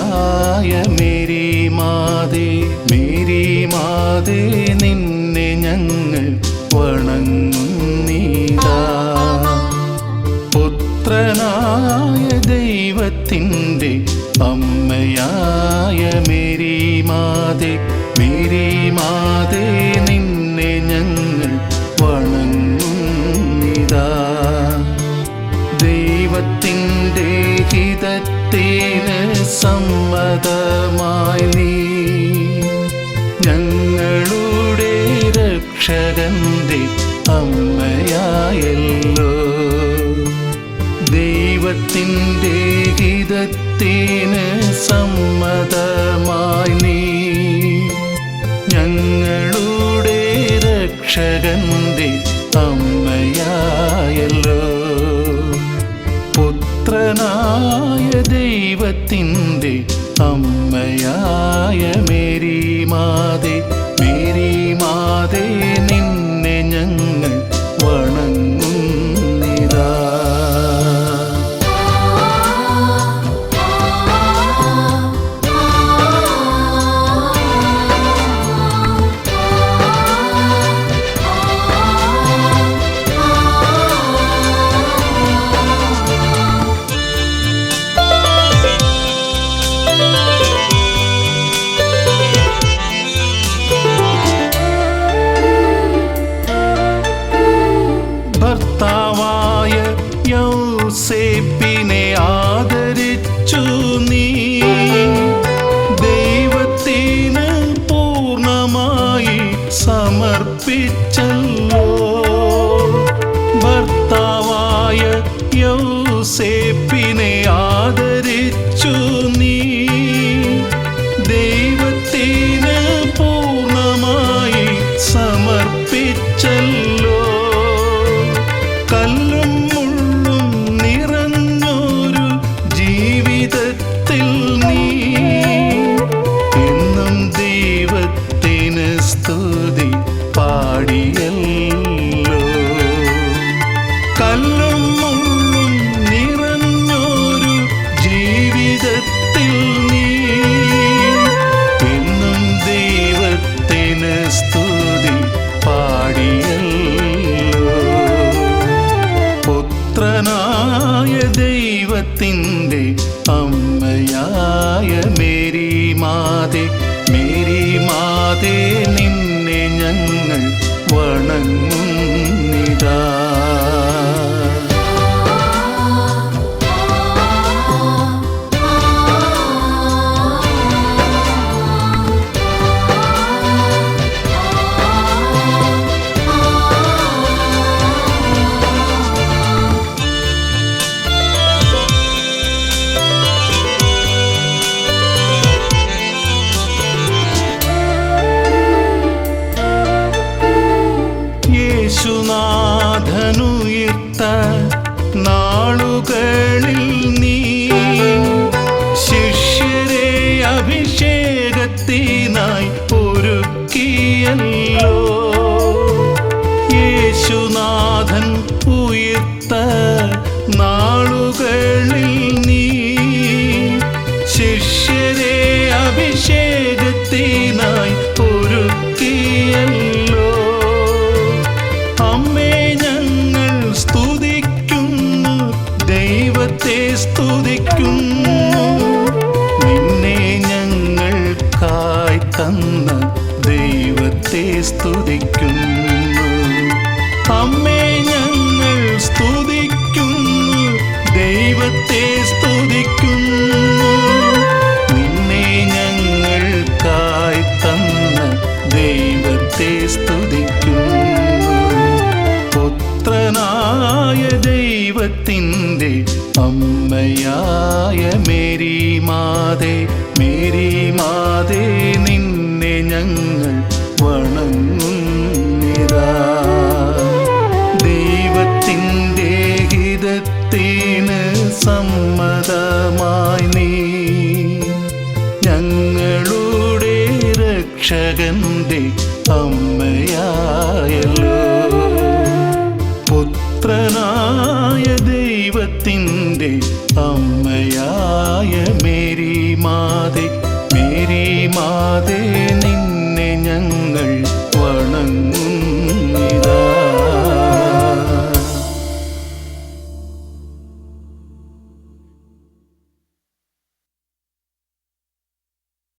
മറിയായ Mary മാതേ Mary മാതേ നിന്നെ ഞങ്ങൾ വണങ്ങുന്നീത. പുത്രനായ ദൈവത്തിന്റെ അമ്മയായ മേരി മാതേ മേരി മാതേ നിന്നെ ഞങ്ങൾ വണങ്ങുന്നീത. ദൈവത്തിന്റെ ഹിതത്തിൽ ഹിതത്തിന് സമ്മതമായി നീ ഞങ്ങളുടെ രക്ഷകന്തി അമ്മയായല്ലോ. ദൈവത്തിന്റെ ഹിതത്തിന് സമ്മതമായി നീ ഞങ്ങളുടെ രക്ഷകന്തി അമ്മയായല്ലോ. പുത്രനായ ദൈവത്തിന്റെ അമ്മയായ മേരി മാതേ பிச்சல் പാടിയല്ലോ കല്ലും മുള്ളും നിറഞ്ഞൊരു ജീവിതത്തിൽ നീ. എന്നും ദൈവത്തിന് സ്തുതി പാടിയല്ലോ പുത്രനായ ദൈവത്തിന്റെ അമ്മയായ മേരി മാതേ മേരി മാതേ ഞങ്ങൾ അഭിഷേകത്തിനായി ഒരുക്കിയല്ലോ. ദൈവത്തെ സ്തുതിക്കുന്നു പുത്രനായ ദൈവത്തിന്റെ അമ്മയായ മേരി മാതേ മേരി മാതേ നിന്നെ ഞങ്ങൾ വണങ്ങുന്നിതാ. ദൈവത്തിന്റെ ഹിതത്തിന് സമ്മതമായി നീ ഞങ്ങളുടെ രക്ഷകന്റെ അമ്മയായല്ലോ. പുത്രനായ ദൈവത്തിന്റെ അമ്മയായ മേരി മാതേ മേരി മാതേ നിന്നെ ഞങ്ങൾ